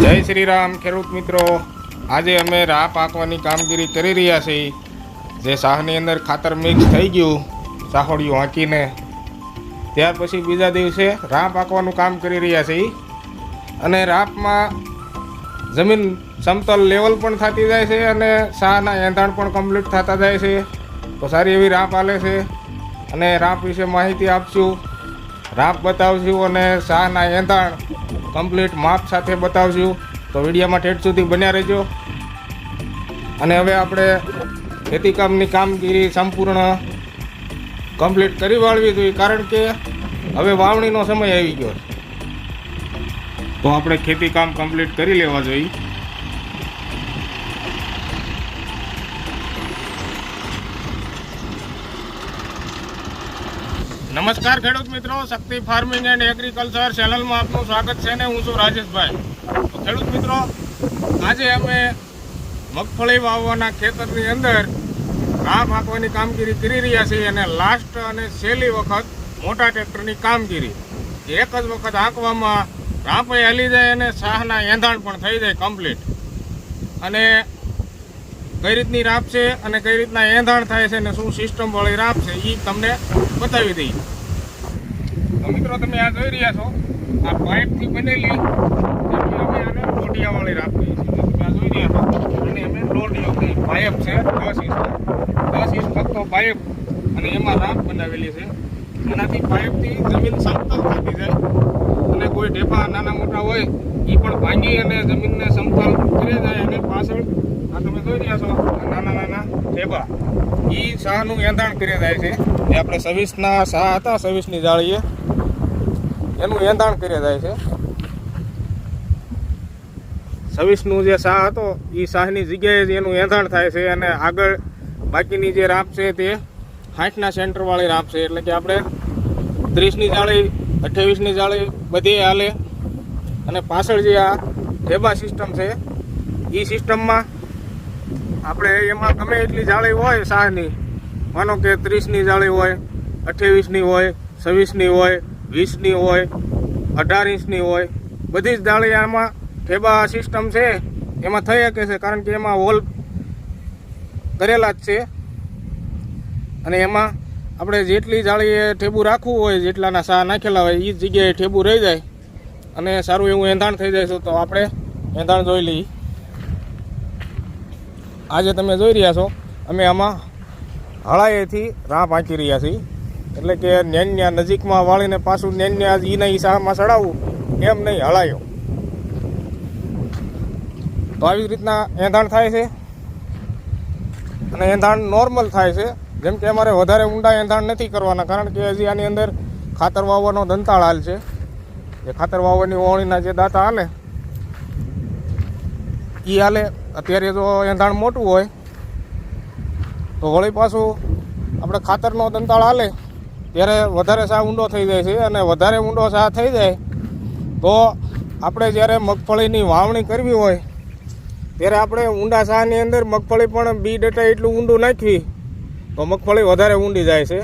જય શ્રી રામ ખેડૂત મિત્રો. આજે અમે રા પાકવાની કામગીરી કરી રહ્યા છીએ. જે શાહની અંદર ખાતર મિક્સ થઈ ગયું, સાહોડિયું હાંકીને ત્યાર પછી બીજા દિવસે રા પાકવાનું કામ કરી રહ્યા છીએ. અને રાપમાં જમીન સમતલ લેવલ પણ થતી જાય છે અને શાહના એંધાણ પણ કમ્પ્લીટ થતા જાય છે. તો સારી એવી રાપ આલે છે. અને રાપ વિશે માહિતી આપશું. રાપ બતાવશું અને શાહના એંધાણ કમ્પ્લીટ માપ સાથે બતાવશું તો વિડીયોમાં ઠેઠ સુધી બન્યા રહેજો. અને હવે આપણે ખેતીકામની કામગીરી સંપૂર્ણ કમ્પ્લીટ કરી વાળવી જોઈએ, કારણ કે હવે વાવણીનો સમય આવી ગયો તો આપણે ખેતીકામ કમ્પ્લીટ કરી લેવા જોઈએ. નમસ્કાર ખેડૂત મિત્રો, શક્તિ ફાર્મિંગ એન્ડ એગ્રીકલ્ચર ચેનલમાં આપનું સ્વાગત છે ને હું છું રાજેશભાઈ. ખેડૂત મિત્રો, આજે અમે મગફળી વાવવાના ખેતરની અંદર ઘા ફાંકવાની કામગીરી કરી રહ્યા છીએ અને લાસ્ટ અને છેલ્લી વખત મોટા ટ્રેક્ટરની કામગીરી. એક જ વખત હાંકવામાં રાપે હલી જાય અને શાહના એંધાણ પણ થઈ જાય કમ્પ્લીટ અને કઈ રીતની રાપ છે અને કઈ રીતના એંધાણ થાય છે અને શું સિસ્ટમ વાળી રાપ છે એ તમને બતાવી દઈએ. તો મિત્રો તમે આ જોઈ રહ્યા છો, આ પાઇપથી બનેલી અમે આને લોટિયા વાળી રાપ કહીએ છીએ. તમે આ જોઈ રહ્યા છો અને અમે લોઢિયો કહીએ પાઇપ છે દસ ઇંચ દસ ઇંચ ફક્ત પાઇપ અને એમાં રાપ બનાવેલી છે. એનાથી પાઇપથી જમીન સમતલ થતી જાય. અને કોઈ ઢેપા નાના મોટા હોય એ પણ ભાંગી અને જમીનને સમતલ કરી જાય અને પાછળ તમે નાના નાના ઢેબા એ શાહનું એંધાણ કરી જાય છે. જે આપણે સવીસના શાહ હતા સવીસની જાળીએ એનું એંધાણ કરી જાય છે સવીસનું જે શાહ હતો એ શાહની જગ્યાએ એનું એંધાણ થાય છે અને આગળ બાકીની જે રાપ છે તે હાઠના સેન્ટરવાળી રાપ છે એટલે કે આપણે ત્રીસની જાળી અઠ્યાવીસની જાળી બધી હાલે અને પાછળ જે આ ઢેબા સિસ્ટમ છે એ સિસ્ટમમાં આપણે એમાં ગમે એટલી જાળી હોય શાહની માનો કે ત્રીસની જાળી હોય, અઠ્યાવીસની હોય, છવ્વીસની હોય, વીસની હોય, અઢાર ઇંચની હોય, બધી જ જાળી આમાં ઠેબા સિસ્ટમ છે, એમાં થઈ શકે છે, કારણ કે એમાં હોલ કરેલા જ છે. અને એમાં આપણે જેટલી જાળીએ ઠેબુ રાખવું હોય, જેટલાના શાહ નાખેલા હોય એ જગ્યાએ ઠેબુ રહી જાય અને સારું એવું એંધાણ થઈ જાય છે, તો આપણે એંધાણ જોઈ લઈએ. આજે તમે જોઈ રહ્યા છો, અમે આમાં હળાએથી રાહ પાંચી રહ્યા છીએ. એટલે કે નેન્યા નજીકમાં વાળીને પાછું નેન્યા ઈના ઈશામાં ચડાવવું, એમ નહીં, હળાયો. તો આવી રીતના એંધાણ થાય છે. અને એંધાણ નોર્મલ થાય છે. જેમ કે અમારે વધારે ઊંડા એંધાણ નથી કરવાના, કારણ કે હજી આની અંદર ખાતર વાવવાનો દંતાળ હાલ છે. જે ખાતર વાવવાની ઓળીના જે દાંતા હાલે એ હાલે. અત્યારે જો એંધાણ મોટું હોય, તો વળી પાછું આપણે ખાતરનો દંતાળ હાલે. ત્યારે વધારે સા ઊંડો થઈ જાય છે અને વધારે ઊંડો સા થઈ જાય, તો આપણે જ્યારે મગફળીની વાવણી કરવી હોય, ત્યારે આપણે ઊંડા સાની અંદર મગફળી પણ બી ડેટા એટલું ઊંડું નાખવી, તો મગફળી વધારે ઊંડી જાય છે.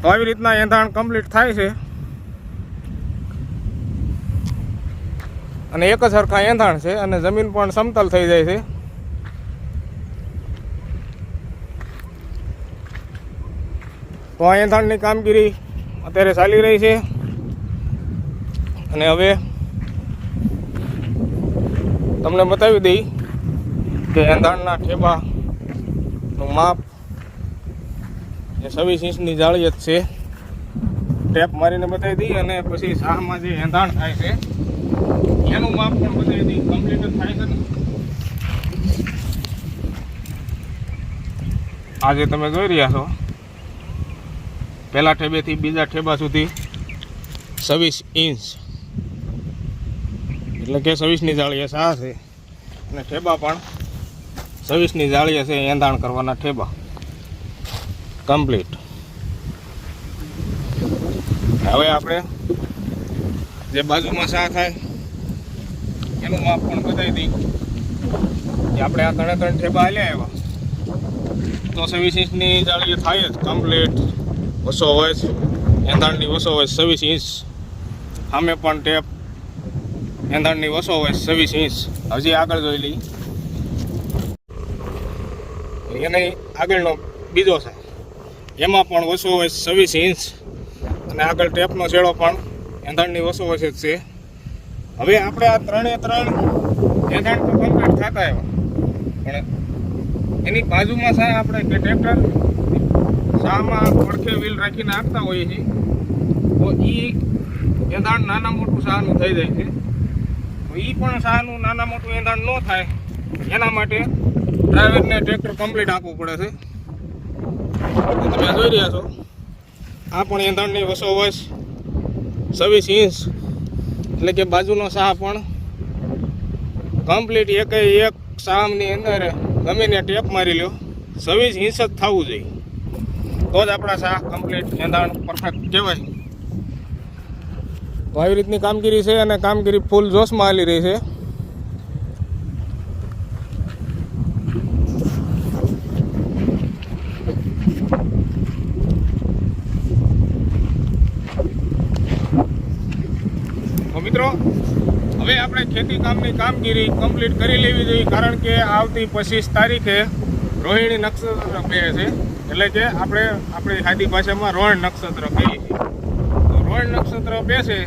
તો આવી રીતના એંધાણ કમ્પ્લીટ થાય છે. અને એક જ સરખા એંધાણ છે અને જમીન પણ સમતલ થઈ જાય છે. તો આ એંધાણની કામગીરી અત્યારે ચાલી રહી છે. અને હવે તમને બતાવી દઈ કે એંધાણના ઠેબાનું માપ જે છવ્વીસ ઇંચની જાળી છે. ટેપ મારીને બતાવી દઈ અને પછી શાહમાં જે એંધાણ થાય છે એનું માપ પણ બધે કમ્પ્લીટ થાય છે આજે તમે જોઈ રહ્યા છો. પહેલા ઠેબેથી બીજા ઠેબા સુધી છવ્વીસ ઇંચ. એટલે કે છવ્વીસની જાળીએ આ છે. અને ઠેબા પણ છવ્વીસની જાળીએ છે એંધાણ કરવાના ઠેબા. કમ્પ્લીટ હવે આપણે જે બાજુમાં સા થાય એનું માપ પણ બતાવી દઈ કે આપણે આ ત્રણે ત્રણ ઠેબા હાલ્યા એવા. તો સવીસ ઇંચની જાળીએ થાય જ કમ્પ્લીટ વસો હોય એંધાણની વસો હોય સવીસ ઇંચ. સામે પણ ટેપ. એંધાણની વસો હોય સવીસ ઇંચ. હજી આગળ જોઈ લઈ એને આગળનો બીજો છે. એમાં પણ વસો હોય સવીસ ઇંચ. અને આગળ ટેપનો છેડો પણ એંધાણની વસો જ છે. હવે આપણે આ ત્રણે ત્રણ એંધાણ તો કમ્પ્લીટ થતા આવ્યા. પણ એની બાજુમાં સાહેબ આપણે કે ટ્રેક્ટર શામાં પડખે વ્હીલ રાખીને આપતા હોઈએ છીએ. તો એ એંધાણ નાના મોટું સહાનું થઈ જાય છે. તો એ પણ સહાનું નાના મોટું એંધાણ ન થાય. એના માટે ડ્રાઈવરને ટ્રેક્ટર કમ્પ્લીટ આપવું પડે છે. તમે જોઈ રહ્યા છો, આ પણ એંધાણની વસોવસ છવ્વીસ ઇંચ એટલે કે બાજુનો શાહ પણ કમ્પ્લીટ એક એક શાહની અંદર ગમે ને ટેપ મારી લ્યો. છવ્વીસ ઇંચ જ થવું જોઈએ. તો જ આપણા શાહ કમ્પ્લીટ એંધાણ પરફેક્ટ કહેવાય. તો આવી રીતની કામગીરી છે અને કામગીરી ફૂલ જોશમાં હાલી રહી છે તો મિત્રો હવે આપણે ખેતી કામની કામગીરી કમ્પ્લીટ કરી લેવી જોઈએ, કારણ કે આવતી પચીસ તારીખે રોહિણી નક્ષત્ર કહે છે. એટલે કે આપણે આપણી સાદી ભાષામાં રોહણ નક્ષત્ર કહીએ છીએ. રોહિણ નક્ષત્ર બેસે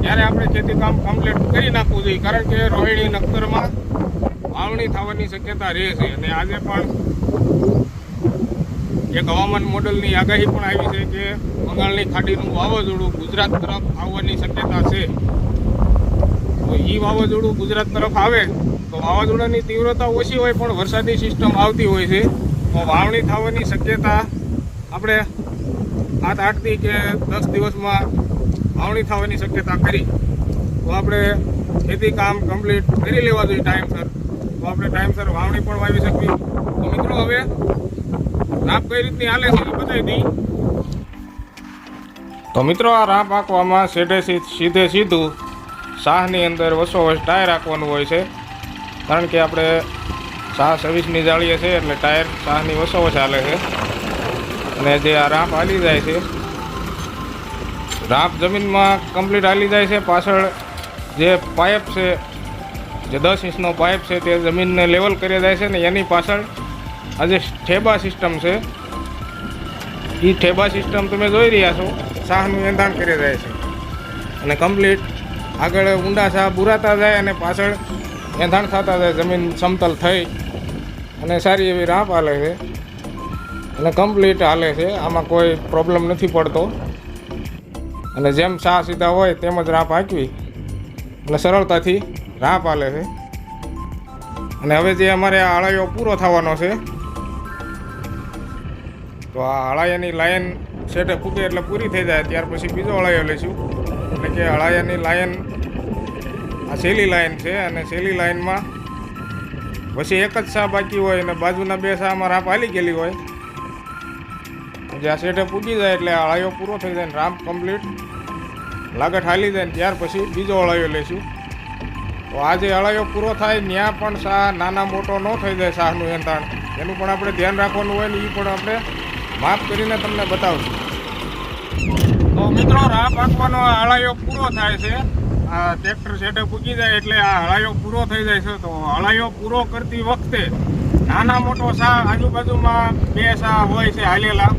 ત્યારે આપણે ખેતી કામ કમ્પ્લીટ કરી નાખવું જોઈએ, કારણ કે રોહિણી નક્ષત્રમાં વાવણી થવાની શક્યતા રહે છે. અને આજે પણ એક હવામાન મોડલની આગાહી પણ આવી છે કે બંગાળની ખાડીનું વાવાઝોડું ગુજરાત તરફ આવવાની શક્યતા છે. તો એ વાવાઝોડું ગુજરાત તરફ આવે, તો વાવાઝોડાની તીવ્રતા ઓછી હોય પણ વરસાદની સિસ્ટમ આવતી હોય છે. તો વાવણી થવાની શક્યતા આપણે સાત આઠથી કે દસ દિવસમાં વાવણી થવાની શક્યતા કરી. તો આપણે ખેતી કામ કમ્પ્લીટ કરી લેવા જોઈએ ટાઈમસર તો આપણે ટાઈમસર વાવણી પણ વાવી શકીએ. તો મિત્રો, હવે રાપ કઈ રીતની હાલે છે એ બતાવી દઈ. તો મિત્રો, આ રાપ આંકવામાં સીધે સીધે સીધું શાહની અંદર વસોવસ ટાયર રાખવાનું હોય છે. કારણ કે આપણે શાહ સર્વિસની જાળીએ છે એટલે ટાયર શાહની વસોવસ હાલે છે. અને જે આ રાપ હાલી જાય છે, રાપ જમીનમાં કમ્પ્લીટ હાલી જાય છે. પાછળ જે પાઇપ છે, જે દસ ઇંચનો પાઇપ છે, તે જમીનને લેવલ કરી જાય છે ને એની પાછળ આ જે ઠેબા સિસ્ટમ છે એ ઠેબા સિસ્ટમ તમે જોઈ રહ્યા છો. શાહનું એંધાણ કરી જાય છે. અને કમ્પ્લીટ આગળ ઊંડા શાહ બુરાતા જાય અને પાછળ એંધાણ થતા જાય, જમીન સમતલ થઈ અને સારી એવી રાપ હાલે છે. અને કમ્પ્લીટ હાલે છે, આમાં કોઈ પ્રોબ્લેમ નથી પડતો. અને જેમ શાહ સીધા હોય તેમ જ રાપ હાંકવી અને સરળતાથી રાપ હાલે છે. અને હવે જે અમારે આ આળાયો પૂરો થવાનો છે, તો આ અળાયાની લાઈન સેટે ફૂટે એટલે પૂરી થઈ જાય, ત્યાર પછી બીજો અળાયો લઈશું. એટલે કે અળાયાની લાઈન આ સેલી લાઈન છે અને સેલી લાઈનમાં પછી એક જ સા બાકી હોય અને બાજુના બે સામાં રાપ હાલી ગયેલી હોય. જે આ સેટે પૂગી જાય એટલે અળાયો પૂરો થઈ જાય ને કમ્પ્લીટ લાગટ હાલી જાય ત્યાર પછી બીજો અળાયો લઈશું. તો આ જે અળાયો પૂરો થાય ત્યાં પણ શાહ નાના મોટો ન થઈ જાય શાહનું એંધાણ. એનું પણ આપણે ધ્યાન રાખવાનું હોય ને એ પણ આપણે માફ કરીને તમને બતાવશું મિત્રો, રાહ પાકવાનો હળાયો પૂરો થાય છે. આ ટ્રેક્ટર સેટે પૂકી જાય એટલે આ હળાયો પૂરો થઈ જાય છે. તો હળાયો પૂરો કરતી વખતે નાના મોટો સા આજુબાજુમાં બે સા હોય છે હાલેલા.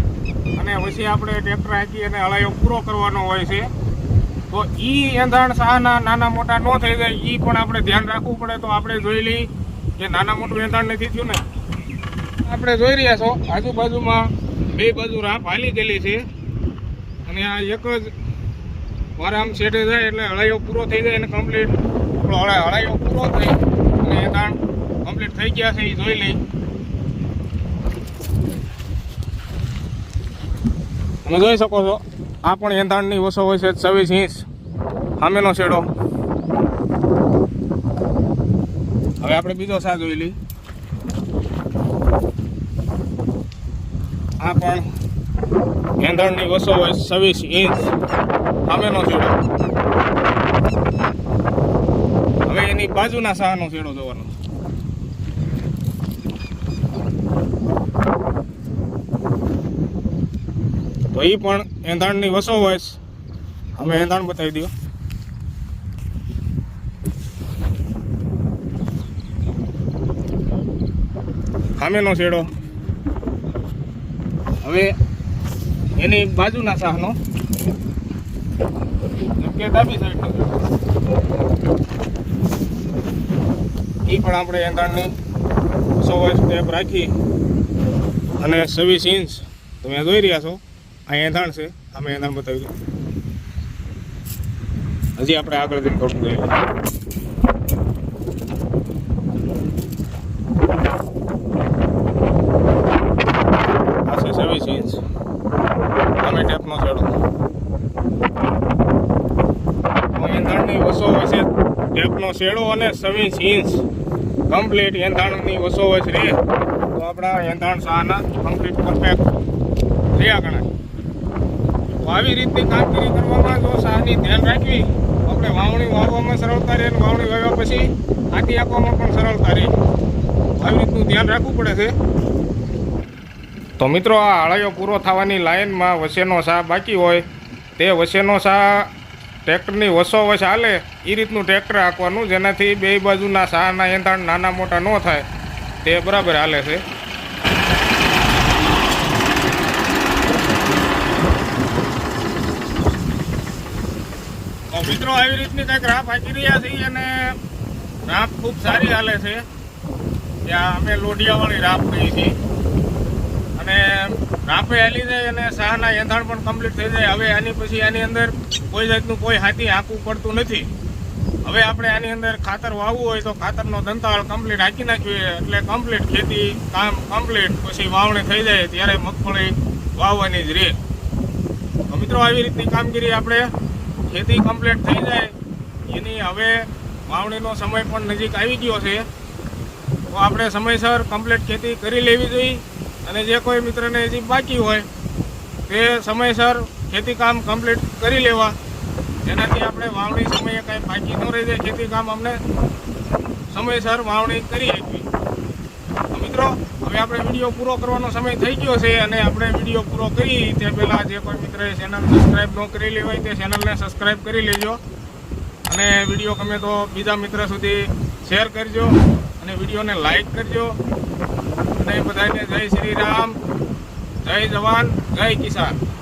અને પછી આપણે ટ્રેક્ટર હાંકી અને હળાયો પૂરો કરવાનો હોય છે. તો ઈ એંધાણ સાના નાના મોટા ન થઈ જાય. એ પણ આપણે ધ્યાન રાખવું પડે. તો આપણે જોઈ લઈ કે નાના મોટું એંધાણ નથી થયું ને. આપણે જોઈ રહ્યા છો, આજુબાજુમાં બે બાજુ રાપ હાલી ગયેલી છે. અને આ એક જ વારામ સેટે જાય એટલે હળાઈઓ પૂરો થઈ જાય અને કમ્પ્લીટ હળાઈઓ પૂરો થઈ અને તાણ કમ્પ્લીટ થઈ ગયા છે, એ જોઈ લઈ. તમે જોઈ શકો છો, આ પણ એંધાણની વસો હોય છે છવ્વીસ ઇંચ સામેનો શેડો. હવે આપણે બીજો સા જોઈ લઈ. આ પણ એંધણની વસો હોય છવ્વીસ ઇંચ સામેનો છેડો. હવે એની બાજુના સાહનો છેડો જોવાનો. તો એ પણ એંધાણની વસો હોય અમે એંધાણ બતાવી દો સામેનો છેડો. હવે એની બાજુના જેમ કે ડાબી સાઈડનો એ પણ આપણે એંધાણની સો સ્ટેપ રાખી અને છવ્વીસ ઇંચ તમે જોઈ રહ્યા છો, આ એંધાણ છે, અમે એંધાણ બતાવ્યું હજી આપણે આગળ જઈને થોડું જોઈએ આ છે છવ્વીસ ઇંચ અમે ટેપનો છેડો એંધાણની વસો હશે ટેપનો શેડો અને છવ્વીસ ઇંચ કમ્પ્લીટ એંધાણની વસો રહે. તો આપણા એંધાણ શાહના કમ્પ્લીટ પરફેક્ટ રહ્યા ગણાય. તો આવી રીતની કામગીરી કરવામાં જો શાહની ધ્યાન રાખવી, આપણે વાવણી વાવવામાં સરળતા રહે અને વાવણી વાવ્યા પછી આટી આપવામાં પણ સરળતા રહે. આવી રીતનું ધ્યાન રાખવું પડે છે. તો મિત્રો, આ આળાયો પૂરો થવાની લાઈનમાં વસેનો શાહ બાકી હોય. તે વસેનો સા ટ્રેક્ટરની વસો વસ હાલે એ રીતનું ટ્રેક્ટર હાંકવાનું, જેનાથી બે બાજુના સારના એંધાણ નાના મોટા ન થાય. તે બરાબર હાલે છે. મિત્રો, આવી રીતની કંઈક રાફ હાંકી રહ્યા છીએ અને રાફ ખૂબ સારી હાલે છે. ત્યાં અમે લોઢિયાવાળી રાફ કહીએ છીએ અને રાપે હાલી જાય અને શાહના એંધાણ પણ કમ્પ્લીટ થઈ જાય. હવે આની પછી આની અંદર કોઈ જાતનું કોઈ હાથી હાંકવું પડતું નથી. હવે આપણે આની અંદર ખાતર વાવવું હોય તો ખાતરનો દંતાળ કમ્પ્લીટ હાંકી નાખીએ એટલે કમ્પ્લીટ ખેતી કામ કમ્પ્લીટ પછી વાવણી થઈ જાય ત્યારે મગફળી વાવવાની જ રહે તો મિત્રો આવી રીતની કામગીરી આપણે ખેતી કમ્પ્લીટ થઈ જાય. એની હવે વાવણીનો સમય પણ નજીક આવી ગયો છે. તો આપણે સમયસર કમ્પ્લીટ ખેતી કરી લેવી જોઈએ. અને જે કોઈ મિત્રને હજી બાકી હોય, તે સમયસર ખેતી કામ કમ્પ્લીટ કરી લેવા. જેનાથી આપણે વાવણી સમયે કાંઈ બાકી ન રહી જાય ખેતી કામ અમને સમયસર વાવણી કરી શકવી મિત્રો, હવે આપણે વીડિયો પૂરો કરવાનો સમય થઈ ગયો છે અને આપણે વીડિયો પૂરો કરી, તે પહેલાં જે કોઈ મિત્રએ ચેનલ સબસ્ક્રાઈબ ન કરેલી હોય, તે ચેનલને સબસ્ક્રાઈબ કરી લેજો. અને વીડિયો ગમે તો બીજા મિત્ર સુધી શેર કરજો અને વિડીયોને લાઈક કરજો. અને બધાને જય શ્રી રામ. જય જવાન જય કિસાન.